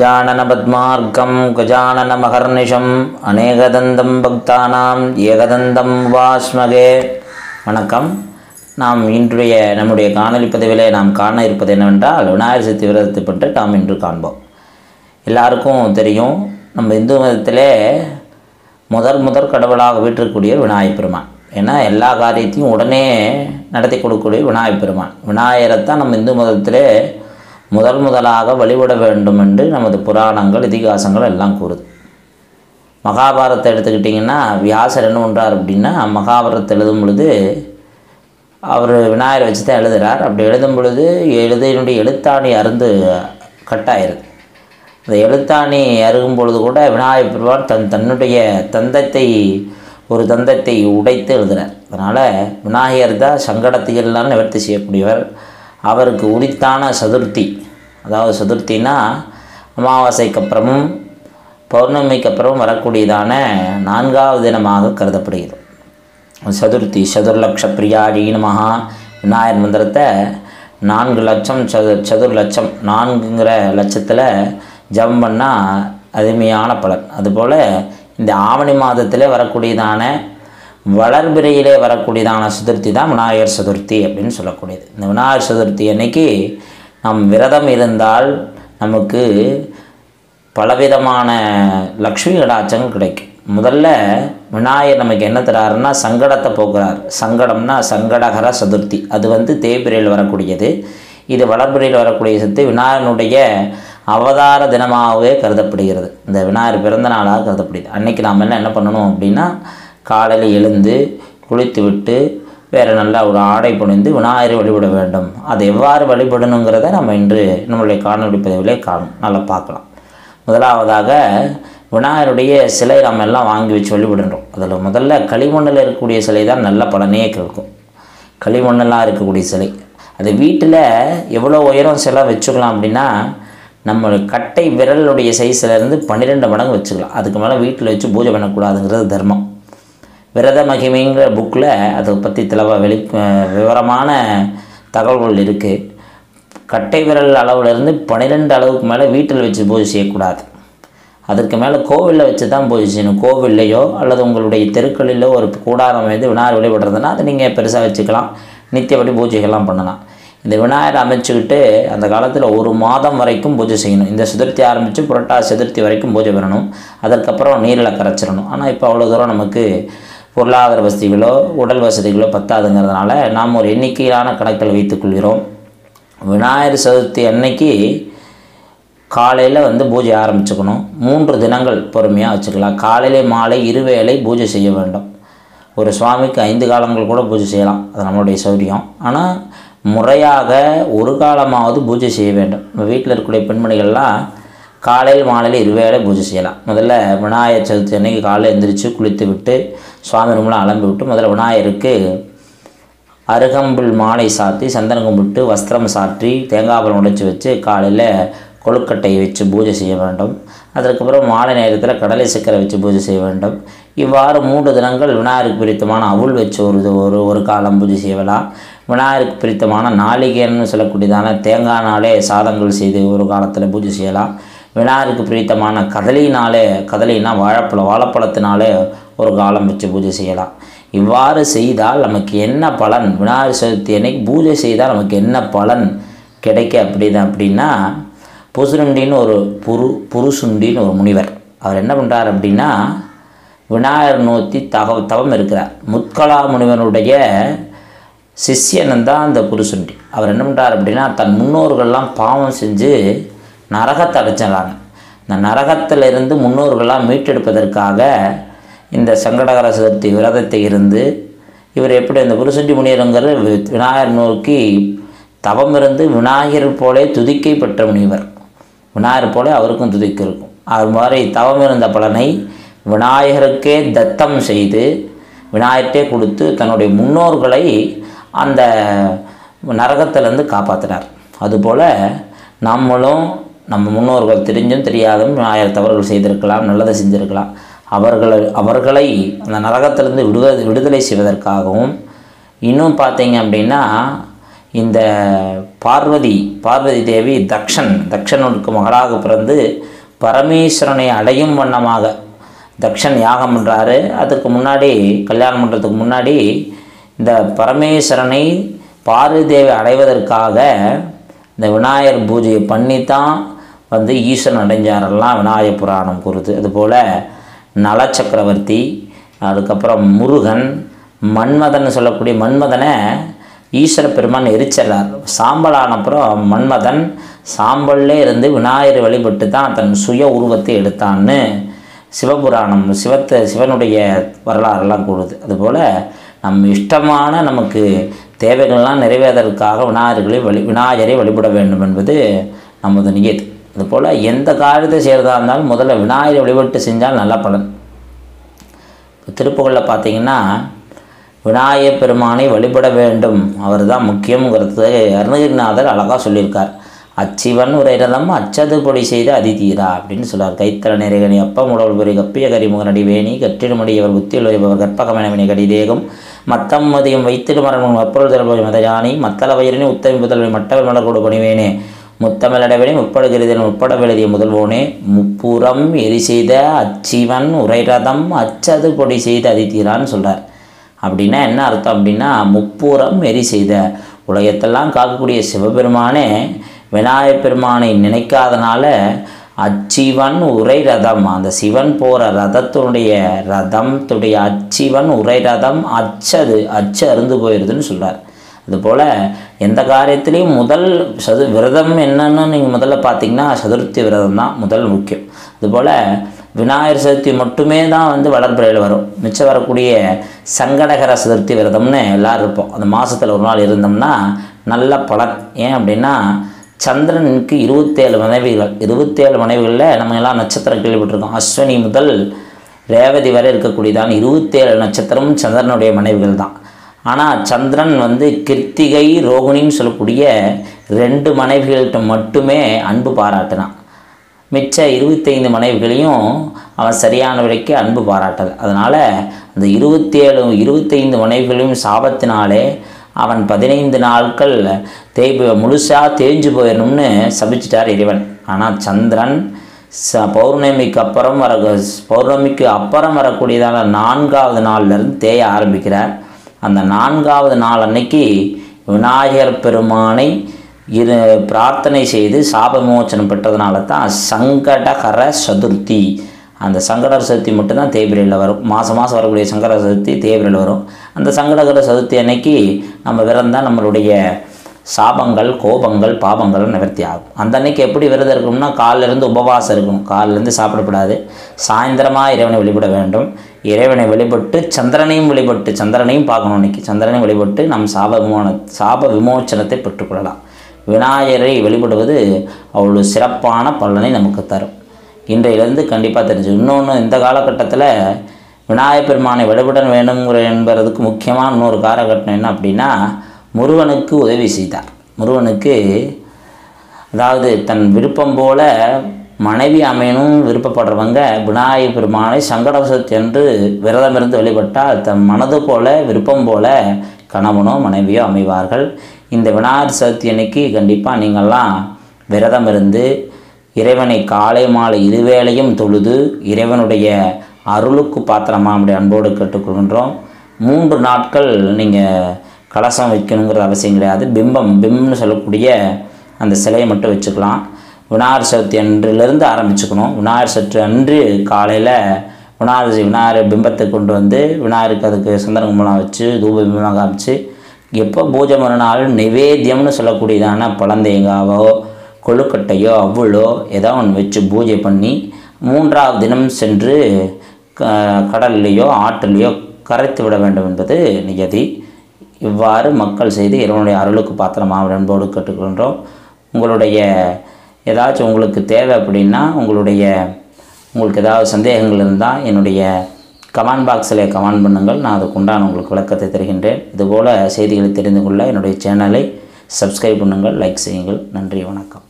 गजाननपद्मार्कं गजाननमहर्निशम् அநேகதந்தம் பக்தானாம் ஏகதந்தம் வாஸ்மகே வணக்கம் நாம் இன்றைய நம்முடைய காணொலி பதிவிலே நாம் காண இருப்பது என்னவென்றால் விநாயகர் சதுர்த்தி விரதத்தை பற்றி நாம் இன்று காண்போம் எல்லாருக்கும் தெரியும் நம்ம இந்து மதத்திலே முதல் முதற் கடவுளாக வீற்றிருக்கக்கூடிய விநாயகப் பெருமான் ஏன்னா எல்லா காரியத்தையும் உடனே நடத்தி கொடுக்கக்கூடிய விநாயகப் பெருமான் விநாயகரைத்தான் நம்ம இந்து மதத்திலே முதல் முதலாக வழிபட வேண்டும் என்று நமது புராணங்கள் இதிகாசங்கள் எல்லாம் கூறுது. மகாபாரதத்தை எடுத்துக்கிட்டிங்கன்னா வியாசர் என்ன பண்ணுறார் அப்படின்னா மகாபாரத்தை எழுதும் பொழுது அவர் விநாயகரை வச்சு தான் எழுதுகிறார் அப்படி எழுதும் பொழுது எழுதினுடைய எழுத்தாணி அருந்து கட்டாயிருது. அந்த எழுத்தாணி அருகும் பொழுது கூட விநாயகர் பெருமான் தன் தன்னுடைய தந்தத்தை ஒரு தந்தத்தை உடைத்து எழுதுகிறார் அதனால் விநாயகர் தான் சங்கடத்தையெல்லாம் நிவர்த்தி செய்யக்கூடியவர். அவருக்கு உரித்தான சதுர்த்தி. அதாவது சதுர்த்தினா அமாவாசைக்கு அப்புறமும் பௌர்ணமிக்கு அப்புறம் வரக்கூடியதான நான்காவது தினமாக கருதப்படுகிறது. சதுர்த்தி சதுர்லக்ஷ பிரியாடி நமஹா விநாயகர் மந்திரத்தை நான்கு லட்சம் சது சதுர் லட்சம் நான்குங்கிற லட்சத்தில் ஜபம் பண்ணால் அருமையான பலன். அதுபோல் இந்த ஆவணி மாதத்தில் வரக்கூடியதான வளர்பிறையிலே வரக்கூடியதான சதுர்த்தி தான் விநாயகர் சதுர்த்தி அப்படின்னு சொல்லக்கூடியது. இந்த விநாயகர் சதுர்த்தி அன்னைக்கு நம் விரதம் இருந்தால் நமக்கு பலவிதமான லக்ஷ்மி கடாச்சங்கள் கிடைக்கும். முதல்ல விநாயகர் நமக்கு என்ன தராருன்னா சங்கடத்தை போக்குறார். சங்கடம்னா சங்கடகர சதுர்த்தி. அது வந்து தேய்பிரையில் வரக்கூடியது. இது வளர்பிரையில் வரக்கூடிய சதுர்த்தி விநாயகனுடைய அவதார தினமாகவே கருதப்படுகிறது. இந்த விநாயகர் பிறந்த நாளாக கருதப்படுகிறது. அன்னைக்கு நாம் என்ன என்ன பண்ணணும் அப்படின்னா காலையில் எழுந்து குளித்து விட்டு வேறு நல்லா ஒரு ஆடை புனிந்து விநாயகரை வழிபட வேண்டும். அதை எவ்வாறு வழிபடணுங்கிறத நம்ம இன்று நம்மளுடைய காணொலி பதிவிலே காணும். நல்லா பார்க்கலாம். முதலாவதாக விநாயகருடைய சிலை நம்ம எல்லாம் வாங்கி வச்சு வழிபடுறோம் அதில் முதல்ல களிமண்ணில் இருக்கக்கூடிய சிலை தான் நல்ல பலனையே கேட்கும் களிமண்ணெல்லாம் இருக்கக்கூடிய சிலை. அது வீட்டில் எவ்வளோ உயரம் சிலை வச்சுக்கலாம் அப்படின்னா நம்ம கட்டை விரலுடைய சைஸ்லேருந்து பன்னிரெண்டு மடங்கு வச்சுக்கலாம். அதுக்கு மேலே வீட்டில் வச்சு பூஜை பண்ணக்கூடாதுங்கிறது தர்மம். விரத மகிமைங்கிற புக்கில் அதை பற்றி தெளிவாக வெளி விவரமான தகவல்கள் இருக்குது கட்டை விரல் அளவுலேருந்து பன்னிரெண்டு அளவுக்கு மேலே வீட்டில் வச்சு பூஜை செய்யக்கூடாது. அதற்கு மேலே கோவிலில் வச்சு தான் பூஜை செய்யணும். கோவில்லையோ அல்லது உங்களுடைய தெருக்களிலோ ஒரு கூடாரம் வந்து விநாயகர் வழிபடுறதுன்னா அதை நீங்கள் பெருசாக வச்சுக்கலாம். நித்தியப்படி பூஜைகள்லாம் பண்ணலாம். இந்த விநாயகர் அமைச்சுக்கிட்டு அந்த காலத்தில் ஒரு மாதம் வரைக்கும் பூஜை செய்யணும். இந்த சதுர்த்தி ஆரம்பித்து புரட்டாசி சதுர்த்தி வரைக்கும் பூஜை பண்ணணும். அதற்கப்புறம் நீரில் கரைச்சிடணும். ஆனால் இப்போ அவ்வளோ தூரம் நமக்கு பொருளாதார வசதிகளோ உடல் வசதிகளோ பத்தாதுங்கிறதுனால நாம் ஒரு எண்ணிக்கையிலான கணக்கில் வைத்துக்கொள்கிறோம். விநாயகர் சதுர்த்தி அன்னைக்கு காலையில் வந்து பூஜை ஆரம்பிச்சுக்கணும். மூன்று தினங்கள் பொறுமையாக வச்சுக்கலாம். காலையிலே மாலை இருவேளை பூஜை செய்ய வேண்டும். ஒரு சுவாமிக்கு ஐந்து காலங்கள் கூட பூஜை செய்யலாம். அது நம்மளுடைய சௌரியம். ஆனால் முறையாக ஒரு காலமாவது பூஜை செய்ய வேண்டும். நம்ம வீட்டில் இருக்கக்கூடிய பெண்மணிகள்லாம் காலையில் மாலையில் இருவேளை பூஜை செய்யலாம். முதல்ல விநாயகர் சதுர்த்தி அன்னைக்கு காலையில் எழுந்திரிச்சு குளித்து விட்டு சுவாமி ரூம்லாம் அலம்பி விட்டு முதல்ல விநாயகருக்கு அருகம்பில் மாலை சாத்தி சந்தனம் கும்பிட்டு வஸ்திரம் சாற்றி தேங்காய் பழம் உடைச்சி வச்சு காலையில் கொழுக்கட்டையை வச்சு பூஜை செய்ய வேண்டும். அதற்கப்புறம் மாலை நேரத்தில் கடலை சிக்கரை வச்சு பூஜை செய்ய வேண்டும். இவ்வாறு மூன்று தினங்கள் விநாயகருக்கு பிரித்தமான அவுள் வச்சு ஒரு ஒரு ஒரு காலம் பூஜை செய்யலாம். விநாயகருக்கு பிரித்தமான நாளிகைன்னு சொல்லக்கூடியதான தேங்காய் நாளே சாதங்கள் செய்து ஒரு காலத்தில் பூஜை செய்யலாம். விநாயகருக்கு பிரித்தமான கதலினாலே கதலினா வாழைப்பழம் வாழைப்பழத்தினாலே ஒரு காலம் வச்சு பூஜை செய்யலாம். இவ்வாறு செய்தால் நமக்கு என்ன பலன்? விநாயகர் சதுர்த்தி அன்னைக்கு பூஜை செய்தால் நமக்கு என்ன பலன் கிடைக்க அப்படிதான் அப்படின்னா புசுருண்டின்னு ஒரு புரு புருசுண்டின்னு ஒரு முனிவர். அவர் என்ன பண்ணுறார் அப்படின்னா விநாயகர் நோத்தி தக தவம் இருக்கிறார். முத்கலா முனிவனுடைய சிஷ்யனந்தான் அந்த புருசுண்டி. அவர் என்ன பண்ணுறார் அப்படின்னா தன் முன்னோர்கள்லாம் பாவம் செஞ்சு நரகத்தை அடைச்சிடறாங்க இந்த நரகத்திலிருந்து முன்னோர்களாக மீட்டெடுப்பதற்காக இந்த சங்கடகர சதுர்த்தி விரதத்தை இருந்து இவர் எப்படி அந்த புருஷண்டி முனிவருங்கிற விநாயகர் நோக்கி தவம் இருந்து விநாயகர் போலே துதிக்கை பெற்ற முனிவர். விநாயகர் போலே அவருக்கும் துதிக்கு இருக்கும். அது மாதிரி தவம் இருந்த பலனை விநாயகருக்கே தத்தம் செய்து விநாயகர்கிட்டே கொடுத்து தன்னுடைய முன்னோர்களை அந்த நரகத்திலேருந்து காப்பாற்றினார் அதுபோல் நம்மளும் நம்ம முன்னோர்கள் தெரிஞ்சும் தெரியாதும் விநாயகர் தவறுகள் செய்திருக்கலாம் நல்லதை செஞ்சுருக்கலாம். அவர்களை அவர்களை அந்த நரகத்திலிருந்து விடுவ விடுதலை செய்வதற்காகவும் இன்னும் பார்த்தீங்க அப்படின்னா இந்த பார்வதி பார்வதி தேவி தக்ஷன் தக்ஷனுக்கு மகளாக பிறந்து பரமேஸ்வரனை அடையும் வண்ணமாக தக்ஷன் யாகம் பண்ணுறாரு அதுக்கு முன்னாடி கல்யாணம் பண்ணுறதுக்கு முன்னாடி இந்த பரமேஸ்வரனை பார்வதி தேவி அடைவதற்காக இந்த விநாயகர் பூஜையை பண்ணி தான் வந்து ஈசன் அடைஞ்சாரெல்லாம் விநாய புராணம் கூறுது. அதுபோல் நல சக்கரவர்த்தி அதுக்கப்புறம் முருகன் மன்மதன் சொல்லக்கூடிய மன்மதனை ஈஸ்வர பெருமான் எரிச்சிடறார் சாம்பல் ஆனப்புறம் மன்மதன் சாம்பல்லே இருந்து விநாயகர் வழிபட்டு தான் தன் சுய உருவத்தை எடுத்தான்னு சிவபுராணம் சிவத்தை சிவனுடைய வரலாறெல்லாம் கூடுது அதுபோல் நம் இஷ்டமான நமக்கு தேவைகள்லாம் நிறைவேறதற்காக விநாயகர்களை வழி விநாயகரை வழிபட வேண்டும் என்பது நமது நியதி. அதுபோல் எந்த காரியத்தை செய்கிறதா இருந்தாலும் முதல்ல விநாயகரை வழிபட்டு செஞ்சால் நல்ல பலன். இப்போ திருப்புகளில் பார்த்தீங்கன்னா விநாயகர் பெருமானை வழிபட வேண்டும். அவர் தான் முக்கியங்கிறது அருணகிரிநாதர் அழகாக சொல்லியிருக்கார். அச்சிவன் ஒரு இரதம் அச்சது பொடி செய்த அதிதீரா அப்படின்னு சொல்கிறார் கைத்தல நிறைகனி அப்பம் உடல் பொறி கப்பிய கரிமுகனடி வேணி கற்றிடுமடியவர் புத்தியில் வருபவர் கற்பகமெனவினை கடிதேகம் மத்தம் மதியம் வைத்திடு மரணம் அப்பொருள் தரப்போய் மதயானி மத்தள வயிறினை உத்தமி புதல்வி மட்டவர் மலர் கொடு பணிவேனே. முத்தமிழடவெளி முப்படுகிறது முப்பட முதல்வோனே முப்புறம் எரி செய்த அச்சிவன் உரைரதம் அச்சது பொடி செய்த அதித்தீரான்னு சொல்றார். அப்படின்னா என்ன அர்த்தம் அப்படின்னா முப்புறம் எரி செய்த. உலகத்தெல்லாம் காக்கக்கூடிய சிவபெருமானே விநாயகப் பெருமானை நினைக்காதனால அச்சிவன் உரை ரதம் அந்த சிவன் போகிற ரதத்தினுடைய ரதத்துடைய அச்சிவன் உரை ரதம் அச்சது அச்சு அருந்து போயிடுதுன்னு சொல்கிறார் அதுபோல் எந்த காரியத்திலையும் முதல் சது விரதம் என்னன்னு நீங்கள் முதல்ல பார்த்தீங்கன்னா சதுர்த்தி விரதம் தான் முதல் முக்கியம். அதுபோல் விநாயகர் சதுர்த்தி மட்டுமே தான் வந்து வளர்ப்புறையில் வரும். மிச்சம் வரக்கூடிய சங்கடகர சதுர்த்தி விரதம்னு எல்லோரும் இருப்போம். அந்த மாதத்தில் ஒரு நாள் இருந்தோம்னா நல்ல பலன். ஏன் அப்படின்னா சந்திரனுக்கு இருபத்தேழு மனைவிகள். இருபத்தேழு மனைவிகளில் நம்ம எல்லாம் நட்சத்திரம் கேள்விப்பட்டிருக்கோம். அஸ்வினி முதல் ரேவதி வரை இருக்கக்கூடியதான் இருபத்தேழு நட்சத்திரமும் சந்திரனுடைய மனைவிகள் தான். ஆனால் சந்திரன் வந்து கிருத்திகை ரோகிணின்னு சொல்லக்கூடிய ரெண்டு மனைவிகள்கிட்ட மட்டுமே அன்பு பாராட்டினான். மிச்ச இருபத்தைந்து மனைவிகளையும் அவன் சரியான விலைக்கு அன்பு பாராட்டல். அதனால் அந்த இருபத்தேழு இருபத்தைந்து மனைவிகளையும் சாபத்தினாலே அவன் பதினைந்து நாட்கள் தேய்ப முழுசாக தேஞ்சு போயிடணும்னு சபிச்சிட்டார் இறைவன். ஆனால் சந்திரன் ச பௌர்ணமிக்கு அப்புறம் வர பௌர்ணமிக்கு அப்புறம் வரக்கூடியதான நான்காவது நாள்லேருந்து தேய ஆரம்பிக்கிறார். அந்த நான்காவது நாள் அன்னைக்கு விநாயகர் பெருமானை இரு பிரார்த்தனை செய்து சாபமோச்சனம் பெற்றதுனால தான் சங்கடகர சதுர்த்தி. அந்த சங்கடகர சதுர்த்தி மட்டும்தான் தேய்பிரையில் வரும். மாதம் மாதம் வரக்கூடிய சங்கடகர சதுர்த்தி தேய்பிரையில் வரும். அந்த சங்கடகர சதுர்த்தி அன்னைக்கு நம்ம விரதம் நம்மளுடைய சாபங்கள் கோபங்கள் பாபங்கள் நிவர்த்தி ஆகும். அந்த அன்னைக்கு எப்படி விரதம் இருக்கணும்னா காலிலிருந்து உபவாசம் இருக்கணும் காலிலேருந்து சாப்பிடக்கூடாது சாயந்தரமாக இறைவனை வழிபட வேண்டும். இறைவனை வழிபட்டு சந்திரனையும் வழிபட்டு சந்திரனையும் பார்க்கணும் இன்னைக்கு. சந்திரனையும் வழிபட்டு நம் சாப விமோன சாப விமோச்சனத்தை பெற்றுக்கொள்ளலாம். விநாயகரை வழிபடுவது அவ்வளோ சிறப்பான பலனை நமக்கு தரும். இன்றையிலேருந்து கண்டிப்பாக தெரிஞ்சு இன்னொன்று இந்த காலகட்டத்தில் விநாயகப் பெருமானை வழிபட வேணுங்கிற என்பதற்கு முக்கியமான இன்னொரு காலகட்டம் என்ன அப்படின்னா முருகனுக்கு உதவி செய்தார். முருகனுக்கு அதாவது தன் விருப்பம் போல மனைவி அமையணும் விருப்பப்படுறவங்க விநாயகர் பெருமானை சங்கட சதுர்த்தி என்று விரதம் இருந்து வழிபட்டால் தம் மனது போல விருப்பம் போல கணவனோ மனைவியோ அமைவார்கள். இந்த விநாயகர் சதுர்த்தி அன்னைக்கு கண்டிப்பாக நீங்கள்லாம் விரதம் இருந்து இறைவனை காலை மாலை இருவேளையும் தொழுது இறைவனுடைய அருளுக்கு பாத்திரமாக நம்முடைய அன்போடு கேட்டுக்கொள்கின்றோம். மூன்று நாட்கள் நீங்கள் கலசம் வைக்கணுங்கிற அவசியம் கிடையாது. பிம்பம் பிம்னு சொல்லக்கூடிய அந்த சிலையை மட்டும் வச்சுக்கலாம். விநாயகர் சதுர்த்தி அன்றிலிருந்து ஆரம்பிச்சுக்கணும். விநாயகர் சதுர்த்தி அன்று காலையில் விநாயகர் விநாயகர் பிம்பத்தை கொண்டு வந்து விநாயகருக்கு அதுக்கு சந்தன கும்பலம் வச்சு தூப பிம்பமாக காமிச்சு எப்போ பூஜை மறுநாள் நிவேத்தியம்னு சொல்லக்கூடியதான பழந்தேங்காவோ கொழுக்கட்டையோ அவ்வளோ ஏதோ ஒன்று வச்சு பூஜை பண்ணி மூன்றாவது தினம் சென்று க கடல்லையோ ஆற்றிலையோ கரைத்து விட வேண்டும் என்பது நியதி. இவ்வாறு மக்கள் செய்து இறைவனுடைய அருளுக்கு பாத்திரமாக நண்போடு கேட்டுக்கொள்கின்றோம் உங்களுடைய ஏதாச்சும் உங்களுக்கு தேவை அப்படின்னா உங்களுடைய உங்களுக்கு ஏதாவது சந்தேகங்கள் இருந்தால் என்னுடைய கமெண்ட் பாக்ஸில் கமெண்ட் பண்ணுங்கள். நான் அதுக்கு உண்டான உங்களுக்கு விளக்கத்தை தருகின்றேன். இதுபோல் செய்திகளை தெரிந்து கொள்ள என்னுடைய சேனலை சப்ஸ்கிரைப் பண்ணுங்கள் லைக் செய்யுங்கள். நன்றி வணக்கம்.